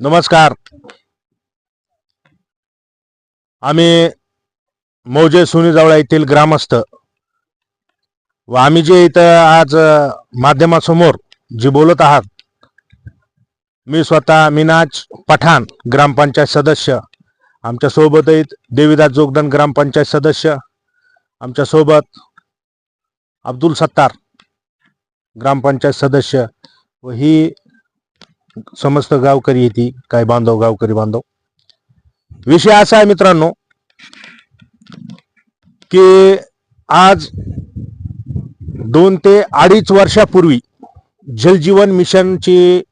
नमस्कार. आम्ही मौजे सुनीजवळा येथील ग्रामस्थ व आम्ही जे इथं आज माध्यमासमोर जे बोलत आहात मी स्वतः मिनाज पठाण ग्रामपंचायत सदस्य आमच्यासोबत देवीदास जोगदन ग्रामपंचायत सदस्य आमच्यासोबत अब्दुल सत्तार ग्रामपंचायत सदस्य व ही समस्त गावकरी येते काय बांधव गावकरी बांधव. विषय असा आहे मित्रांनो की आज दोन ते अडीच वर्षापूर्वी जलजीवन मिशनची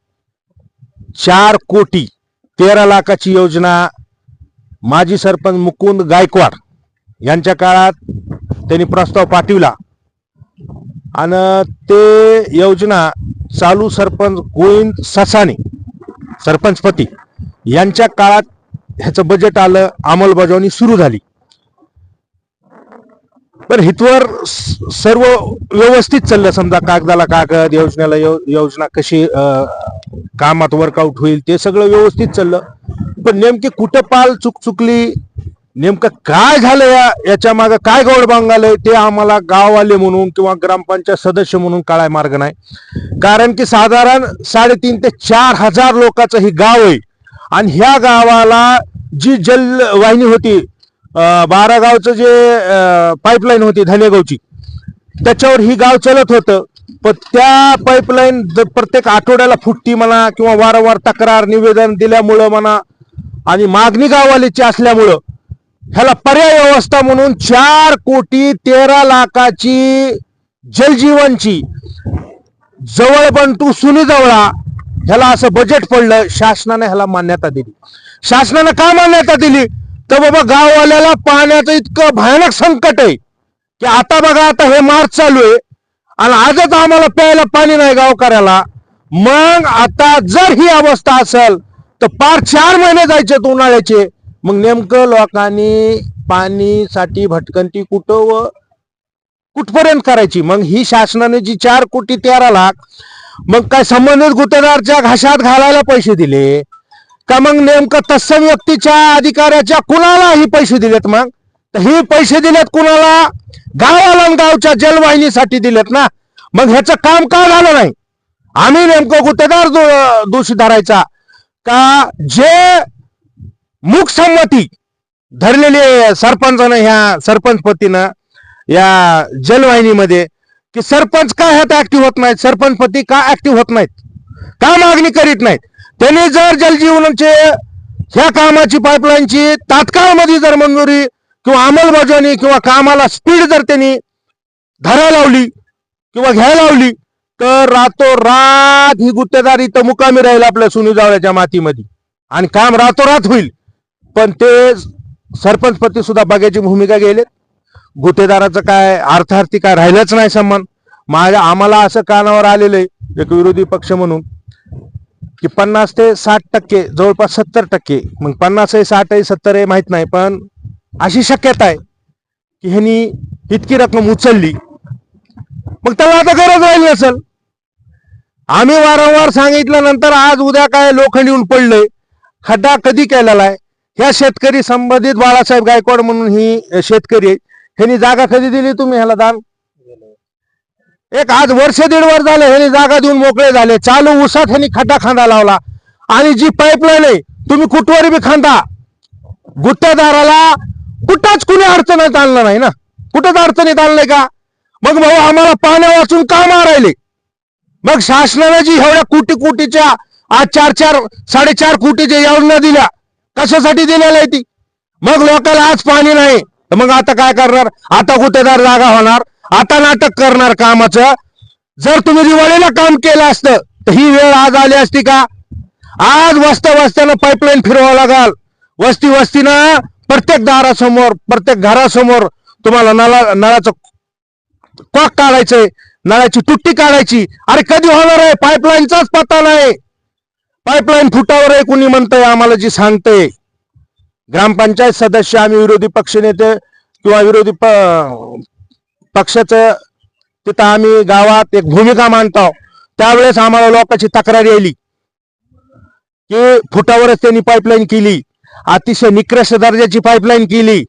चार कोटी तेरा लाखाची योजना माजी सरपंच मुकुंद गायकवाड यांच्या काळात त्यांनी प्रस्ताव पाठविला. आणि ते योजना चालू सरपंच गोविंद ससाने सरपंचपती यांच्या काळात ह्याचं बजेट आलं अंमलबजावणी सुरू झाली. पण हितवर सर्व व्यवस्थित चाललं समजा कागदाला कागद योजनेला योजना कशी कामात वर्कआउट होईल ते सगळं व्यवस्थित चाललं. पण नेमकी कुठं पाल चुकचुकली नेमकं काय झालं या याच्या मागे? काय गौड आहे ते आम्हाला गाववाले म्हणून किंवा ग्रामपंचायत सदस्य म्हणून कळाय मार्ग नाही. कारण की साधारण साडेतीन ते चार हजार लोकांचं ही गाव आहे. आणि ह्या गावाला जी जलवाहिनी होती बारागावचं बारा गावचं जे पाईपलाईन होती धनेगावची त्याच्यावर ही गाव चलत होतं. पण त्या पाईपलाईन प्रत्येक आठवड्याला फुटती म्हणा किंवा वारंवार तक्रार निवेदन दिल्यामुळं म्हणा आणि मागणी गाववालीची असल्यामुळं ह्याला पर्याय व्यवस्था म्हणून चार कोटी तेरा लाखाची जलजीवनची जवळ पण सुनीजवळा सुनी जवळा ह्याला असं बजेट पडलं शासनाने ह्याला मान्यता दिली. शासनाने का मान्यता दिली? तर बाबा गाववाल्याला पाण्याचं इतकं भयानक संकट आहे की आता बघा आता हे मार्च चालू आहे आणि आजच आम्हाला प्यायला पाणी नाही गावकऱ्याला. मग आता जर ही अवस्था असेल तर पार चार महिने जायचे उन्हाळ्याचे. मग नेमकं लोकांनी पाणीसाठी भटकंती कुठं व कुठपर्यंत करायची? मग ही शासनाने जी चार कोटी तेरा लाख मग काय संबंधित गुत्तेदारच्या घाशात घालायला पैसे दिले का मग नेमकं तत्सम व्यक्तीच्या अधिकाऱ्याच्या कुणाला ही पैसे दिलेत मग? तर हे पैसे दिलेत कुणाला? गावाला गावच्या जलवाहिनीसाठी दिलेत ना? मग ह्याचं काम का झालं नाही? आम्ही नेमकं गुत्तेदार दो- दोषी धरायचा. का जे मूक संमती धरलेली सरपंचानं ह्या सरपंचपतीनं या जलवाहिनीमध्ये की सरपंच का ह्यात ऍक्टिव्ह होत नाहीत? सरपंचपती का ऍक्टिव्ह होत नाहीत? का मागणी करीत नाहीत? त्यांनी जर जलजीवनचे ह्या कामाची पाईपलाईनची तात्काळमध्ये जर मंजुरी किंवा अंमलबजावणी किंवा कामाला स्पीड जर त्यांनी धरा लावली किंवा घ्यायला लावली तर रातोरात ही गुत्तेदारी इथं मुकामी राहील आपल्या सुनीजावळ्याच्या मातीमध्ये. आणि काम रातोरात होईल. पण ते सरपंचपती सुद्धा बघायची भूमिका गेलेत गुत्तेदाराचं काय अर्थार्थी काय राहिलंच नाही सन्मान. माझ्या आम्हाला असं कानावर आलेलं आहे एक विरोधी पक्ष म्हणून की पन्नास ते साठ टक्के जवळपास सत्तर टक्के मग पन्नास आहे साठ आहे सत्तर आहे माहीत नाही पण अशी शक्यता आहे की ह्यांनी इतकी रक्कम उचलली. मग त्याला आता गरज राहिली नसेल. आम्ही वारंवार सांगितल्यानंतर आज उद्या काय लोखंड येऊन पडलंय खड्डा कधी केलेला आहे? ह्या शेतकरी संबंधित बाळासाहेब गायकवाड म्हणून ही शेतकरी आहे ह्यांनी जागा कधी दिली तुम्ही ह्याला दान? एक आज वर्ष दीड वर्ष झाले ह्यांनी जागा देऊन मोकळे झाले. चालू उसात ह्यांनी खड्डा खांदा लावला. आणि जी पाईपलाईन आहे तुम्ही कुठवर बी खांदा. गुत्तेदाराला कुठंच कुणी अडचणीत आणलं नाही ना. कुठंच अडचणीत आणलंय का? मग भाऊ आम्हाला पाण्या वाचून का मारायले? मग शासनाने जी एवढ्या कोटी कोटीच्या आज चार चार साडेचार कोटीच्या योजना दिल्या. कशासाठी दिलेल्या आहे ती? मग लोकांना आज पाणी नाही तर मग आता काय करणार? आता गुत्तेदार जागा होणार. आता नाटक करणार कामाचं. जर तुम्ही दिवाळीला काम केलं असतं तर ही वेळ आज आली असती का? आज वस्त्या वस्त्यानं पाईपलाईन फिरवावं लागाल. वस्ती वस्तीनं प्रत्येक दारासमोर प्रत्येक घरासमोर तुम्हाला नळा नळाचं कॉक काढायचंय नळाची तुट्टी काढायची. अरे कधी होणार आहे? पाईपलाईनचाच पत्ता नाही. पाईपलाईन फुटावर आहे कुणी म्हणतंय आम्हाला जी सांगतंय. ग्रामपंचायत सदस्य आम्ही विरोधी पक्षनेते किंवा विरोधी प- पक्षाचं तिथं आम्ही गावात एक भूमिका मांडतो. त्यावेळेस आम्हाला लोकांची तक्रार यायली. की फुटावरच त्यांनी पाईपलाईन केली. अतिशय निकृष्ट दर्जाची पाईपलाईन केली.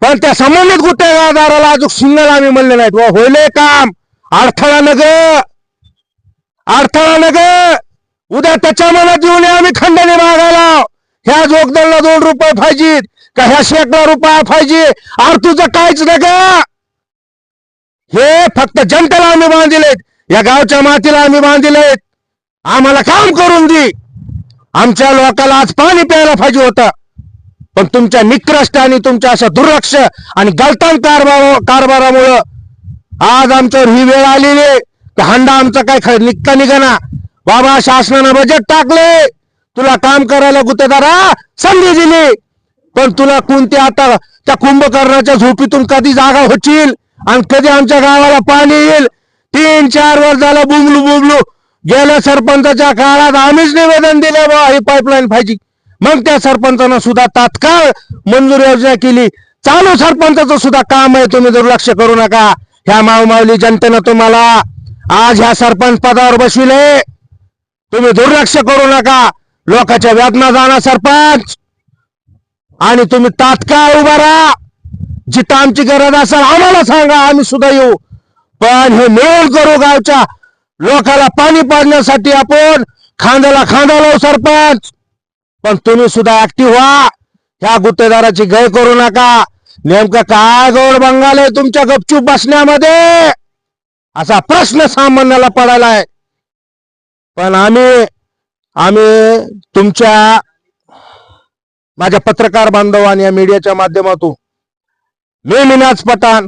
पण त्या संबंधित गुत्तेदाराला अजून सिंगल आम्ही म्हणले नाहीत. व होईल काम. अडथळा नग अडथळा नग उद्या त्याच्या मनात येऊन आम्ही खंडणी मागायला ह्या जोगदलला दोन रुपये पाहिजेत का ह्या शेकडा रुपये पाहिजे आर तुझं काहीच नका हे फक्त जनतेला आम्ही बांधिलेत. या गावच्या मातीला आम्ही बांधिलेत. आम्हाला काम करून दे. आमच्या लोकाला आज पाणी प्यायला पाहिजे होतं. पण तुमच्या निकृष्ट आणि तुमच्या असं दुर्लक्ष आणि गलतान कारभार कारभारामुळं आज आमच्यावर ही वेळ आलेली आहे. हंडा आमचा काय ख- निघता निघाना? बाबा शासनानं बजेट टाकले. तुला काम करायला गुत्तेदारा संधी दिली. पण तुला कोणती आता त्या कुंभकर्णाच्या झोपीतून कधी जागा होतील? आणि कधी आमच्या गावाला पाणी येईल? तीन चार वर्ष झालं बुबलू बुबलू. गेल्या सरपंचाच्या काळात आम्हीच निवेदन दिले बा ही पाईपलाईन पाहिजे. मग त्या सरपंचानं सुद्धा तात्काळ मंजूर योजना केली. चालू सरपंचाचं सुद्धा काम आहे तुम्ही दुर्लक्ष करू नका. ह्या मावमावली जनतेनं तुम्हाला आज ह्या सरपंच पदावर बसविले तुम्ही दुर्लक्ष करू नका. लोकांच्या वेदना जाणार सरपंच. आणि तुम्ही तात्काळ उभा राहा. जिथं आमची गरज असेल आम्हाला सांगा आम्ही सुद्धा येऊ. पण हे मिळून करू गावच्या लोकाला पाणी पाडण्यासाठी आपण खांद्याला खांदा लावू सरपंच. पण तुम्ही सुद्धा ऍक्टिव्ह व्हा. ह्या गुत्तेदाराची गय करू नका. नेमकं काय गोड बंगाल आहे तुमच्या गपचूप बसण्यामध्ये? असा प्रश्न सामान्याला पडायलाय. पण आम्ही आम्ही तुमच्या माझ्या पत्रकार बांधवांनी या मीडियाच्या माध्यमातून मी मिनाज पठाण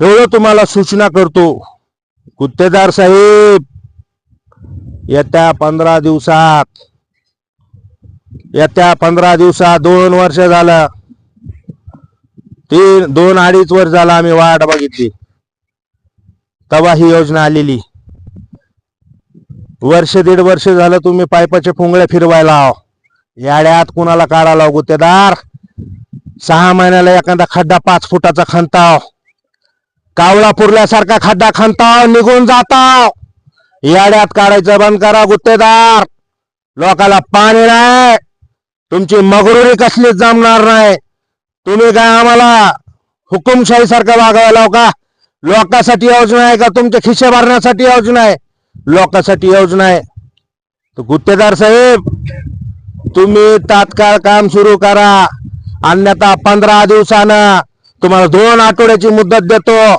एवढं तुम्हाला सूचना करतो. गुत्तेदार साहेब येत्या पंधरा दिवसात येत्या पंधरा दिवसात दोन वर्ष झालं तीन दोन अडीच वर्ष झालं आम्ही वाट बघितली. तेव्हा ही योजना आलेली. वर्ष दीड वर्ष झालं तुम्ही पायपाच्या फुंगळ्या फिरवायला आहो. याड्यात कुणाला काढायला गुत्तेदार सहा महिन्याला एखादा खड्डा पाच फुटाचा खणताव कावळा पुरल्यासारखा खड्डा खणताव निघून जाताव याड्यात काढायचं बंद करा गुत्तेदार. लोकाला पाणी नाही. तुमची मगरुरी कसलीच जमणार नाही. तुम्ही काय आम्हाला हुकुमशाही सारखं वागावं का? लोकांसाठी योजना आहे का? तुमच्या खिशे भरण्यासाठी योजना आहे. लोकांसाठी योजना आहे. तर गुत्तेदार साहेब तुम्ही तात्काळ काम सुरू करा. अन्यथा पंधरा दिवसानं तुम्हाला दोन आठवड्याची मुदत देतो.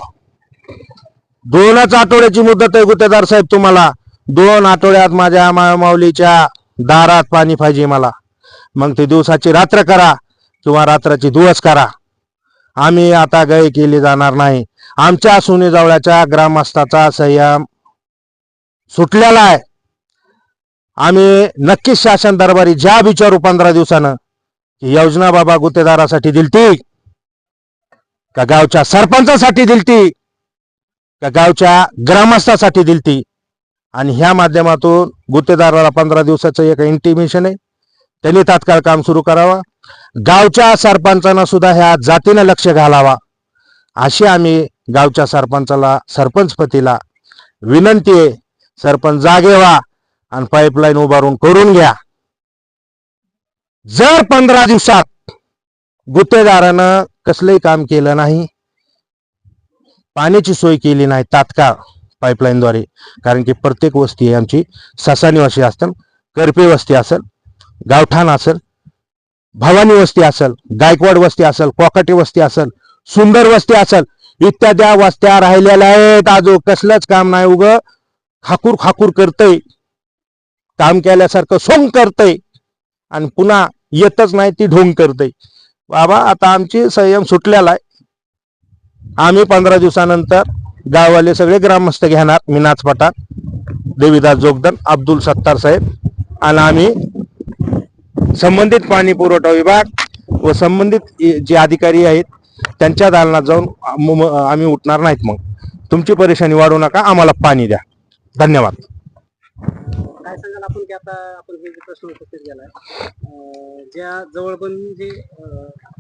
दोनच आठवड्याची मुदत आहे गुत्तेदार साहेब तुम्हाला. दोन आठवड्यात माझ्या मा- माऊलीच्या दारात पाणी पाहिजे मला. मग ते दिवसाची रात्र करा किंवा रात्राची दिवस करा. आम्ही आता गय केली जाणार नाही. आमच्या सुनीजवळच्या ग्रामस्थाचा संयम सुटलेला आहे. आम्ही नक्कीच शासन दरबारी ज्या विचारू पंधरा दिवसानं की योजना बाबा गुत्तेदारासाठी दिलती का गावच्या सरपंचासाठी दिलती का गावच्या ग्रामस्थासाठी दिलती. आणि ह्या माध्यमातून गुत्तेदाराला पंधरा दिवसाचं एक इंटिमेशन आहे. त्यांनी तात्काळ काम सुरू करावा. गावच्या सरपंचानं सुद्धा ह्या जातीनं लक्ष घालावा. अशी आम्ही गावच्या सरपंचाला सरपंचपतीला विनंती आहे. सरपंच जागे व्हा आणि पाईपलाईन उभारून करून घ्या. जर पंधरा दिवसात गुत्तेदारानं कसलंही काम केलं नाही पाण्याची सोय केली नाही तात्काळ पाईपलाईनद्वारे कारण की प्रत्येक वस्ती आहे आमची ससानी वस्ती असेल करपे वस्ती असेल गावठाण असेल भवानी वस्ती असेल गायकवाड वस्ती असेल कोकाटे वस्ती असेल सुंदर वस्ती असेल इत्याद्या वस्त्या राहिलेल्या आहेत. आजो कसलंच काम नाही उग. खाकूर खाकूर करतय. काम केल्यासारखं सोंग करतय. आणि पुन्हा येतच नाही ती ढोंग करतय. बाबा आता आमची संयम सुटलेला आहे. आम्ही पंधरा दिवसानंतर गाववाले सगळे ग्रामस्थ घेणार मिनाज पठाण देवीदास जोगदन अब्दुल सत्तार साहेब. आणि आम्ही संबंधित पाणी पुरवठा विभाग व संबंधित जे अधिकारी आहेत त्यांच्या दालनात जाऊन आम्ही उठणार नाहीत मग. तुमची परेशानी वाढू नका आम्हाला पाणी द्या. धन्यवाद. काय सांगाल आपण की आता आपण हे जे प्रश्न उपस्थित केलाय अं, ज्या जवळ पण जे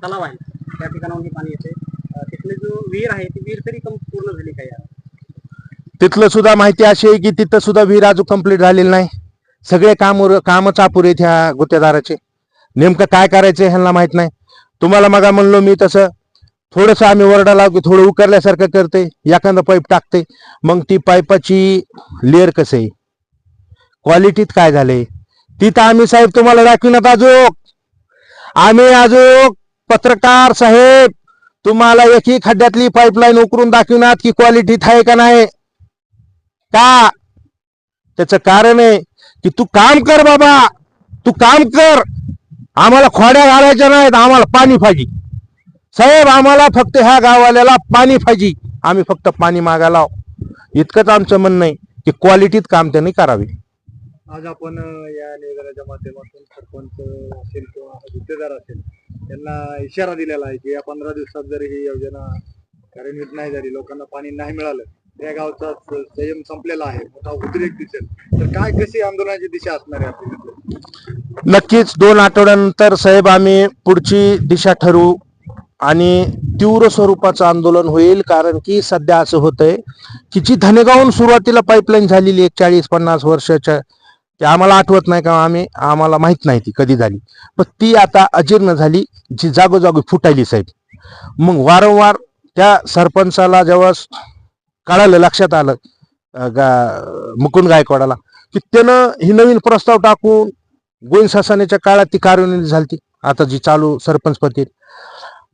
तलाव आहे त्या ठिकाणाहून हे पाणी येते तिथली जो विहीर आहे ती विहीर तरी कम पूर्ण झाली काय तिथलं सुद्धा माहिती अशी आहे की तिथं सुद्धा विहीर अजून कंप्लीट झालेली नाही. सगळे काम कामच अपुरे आहेत ह्या गुत्तेदाराचे नेमकं काय करायचं ह्यांना माहीत नाही. तुम्हाला मग म्हणलो मी तसं थोडस आम्ही ओरडा लावतो थोडं उकरल्यासारखं करते एखादा पाईप टाकते. मग ती पाईपाची लेअर कसं? आहे क्वालिटीत काय झाले? तिथं आम्ही साहेब तुम्हाला दाखविण्यात अजूक आम्ही अजूक पत्रकार साहेब तुम्हाला एकही खड्ड्यातली पाईपलाईन उकरून दाखविणार की क्वालिटीत आहे का नाही? का? त्याचं कारण आहे की तू काम कर बाबा तू काम कर. आम्हाला खोड्या घालायच्या नाहीत आम्हाला पाणी पाहिजे साहेब आम्हाला फक्त ह्या गावाल्याला पाणी पाहिजे. आम्ही फक्त पाणी मागायला. इतकंच आमचं म्हणणं आहे की क्वालिटीत काम त्यांनी करावे. आज आपण या निवेदनाच्या माध्यमातून सरपंच असेल किंवा गुत्तेदार असेल त्यांना इशारा दिलेला आहे की या पंधरा दिवसात जर ही योजना कार्यान्वित नाही झाली लोकांना पाणी नाही मिळालं त्या गावचा संयम संपलेला आहे मोठा उद्रेक दिसेल. तर काय कशी आंदोलनाची दिशा असणार आहे आपली नक्कीच दोन आठवड्यानंतर साहेब आम्ही पुढची दिशा ठरवू. आणि तीव्र स्वरूपाचं आंदोलन होईल कारण की सध्या असं होतंय की जी धनेगावून सुरुवातीला पाईपलाईन झालेली एक चाळीस पन्नास वर्षाच्या ते आम्हाला आठवत नाही का? आम्ही आम्हाला माहीत नाही ती कधी झाली. पण ती आता अजीर्ण झाली जी जागोजागी फुटायली साहेब. मग वारंवार त्या सरपंचाला जेव्हा कळालं लक्षात आलं गा मुकुंद गायकवाडाला की त्यानं ही नवीन प्रस्ताव टाकून गोविंद शासनाच्या काळात ती कार्यान्वित झाली आता जी चालू सरपंच पती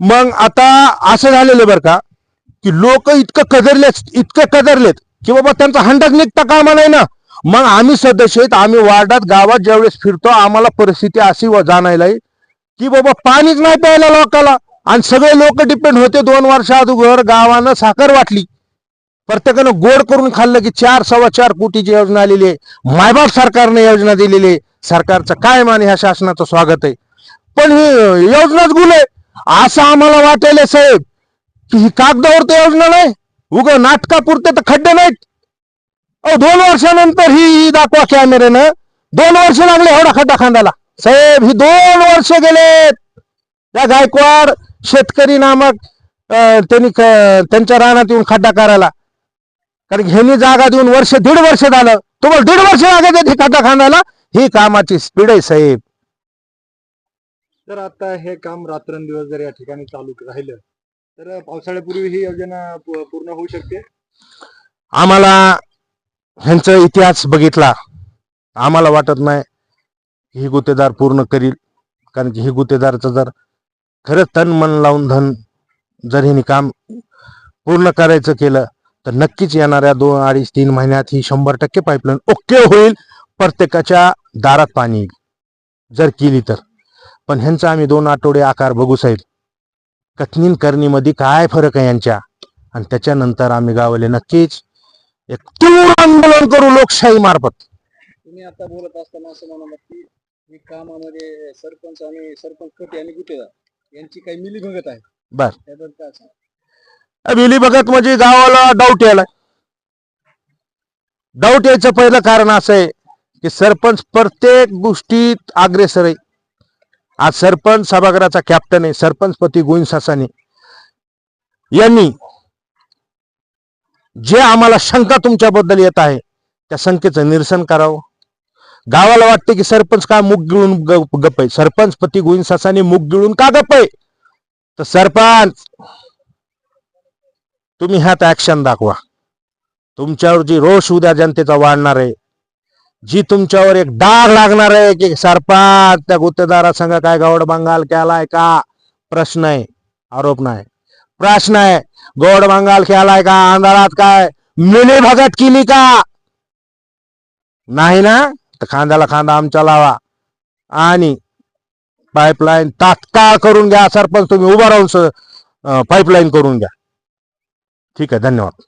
मग आता असं झालेलं बरं का की लोक इतकं कदरलेच इतकं कदरलेत की बाबा त्यांचा हंडक निघता कामा नाही ना. मग आम्ही सदस्य आहेत आम्ही वार्डात गावात ज्यावेळेस फिरतो आम्हाला परिस्थिती अशी जाणायला आहे की बाबा पाणीच नाही प्यायला लोकाला. आणि सगळे लोक डिपेंड होते दोन वर्ष अगोदर गावानं साखर वाटली. प्रत्येकानं गोड करून खाल्लं की चार सव्वा चार कोटीची योजना आलेली आहे. मायबाप सरकारने योजना दिलेली आहे. सरकारचं काय मान ह्या शासनाचं स्वागत आहे. पण ही योजनाच गुल आहे असं आम्हाला वाटेल साहेब. की ही कागदावर तर योजना नाही उग नाटकापुरते तर खड्डे नाहीत. अहो दोन वर्षानंतर ही दाखवा कॅमेऱ्यानं. दोन वर्ष लागले एवढा खड्डा खांदाला साहेब ही दोन वर्ष गेलेत. त्या गायकवाड शेतकरी नामक अं, त्यांनी त्यांच्या रानात येऊन खड्डा करायला. कारण की ह्यांनी जागा देऊन वर्ष दीड वर्ष झालं. तुम्हाला दीड वर्ष लागायचं हे खड्डा खांदायला. ही कामाची स्पीड आहे साहेब. तर आता हे काम रात्रंदिवस जर या ठिकाणी चालू राहिलं तर पावसाळ्यापूर्वी ही योजना पूर्ण होऊ शकते? आम्हाला ह्यांचा इतिहास बघितला आम्हाला वाटत नाही ही गुत्तेदार पूर्ण करील कारण की ही गुत्तेदारचं जर खरंच तन मन लावून धन जर हिने काम पूर्ण करायचं केलं तर नक्कीच येणाऱ्या दोन अडीच तीन महिन्यात ही शंभर टक्के पाईपलाईन ओके होईल प्रत्येकाच्या दारात पाणी येईल. जर केली तर. पण ह्यांचा आम्ही दोन आठवडे आकार बघू साहेब. कथनीन करणीमध्ये काय फरक आहे यांच्या? आणि त्याच्यानंतर आम्ही गावले नक्कीच एक तीव्र आंदोलन करू लोकशाही मार्फत. तुम्ही आता बोलत असताना असं म्हणालात की ही कामामध्ये सरपंच आणि सरपंच कटी आणि गुत्तेदार यांची काही मिलीभगत आहे. बर. त्याबद्दल काय सांगा? बिली बघत म्हणजे गावाला डाऊट यायला. डाऊट यायचं पहिलं कारण असं आहे की सरपंच प्रत्येक गोष्टीत अग्रेसर आहे. आज सरपंच सभागृहाचा कॅप्टन आहे सरपंचपती गोविंद सासाने. यांनी जे आम्हाला शंका तुमच्याबद्दल येत आहे त्या शंकेचं निरसन करावं. गावाला वाटते की सरपंच का मुग गिळून ग- गप्प आहे? सरपंच पती गोविंद सासाने मुग गिळून का गप्प आहे? तर सरपंच तुम्ही ह्यात ऍक्शन दाखवा. तुमच्यावर जी रोष उद्या जनतेचा वाढणार आहे जी तुमच्यावर एक डाग लागणार आहे की सरपंच त्या गुत्तेदारा संघ काय गौड बंगाल केलाय का? प्रश्न आहे आरोप नाही. प्रश्न आहे गौड बंगाल केलाय का? अंधारात काय? मिनी भगत केली का? नाही ना? तर खांद्याला खांदा आमच्या लावा. आणि पाईपलाईन तात्काळ करून घ्या सरपंच तुम्ही उभा राहून पाईपलाईन करून घ्या. ठीक आहे धन्यवाद.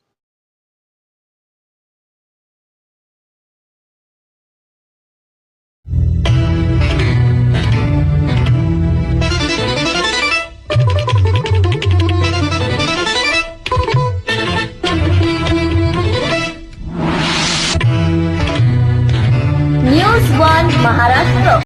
Maharashtra.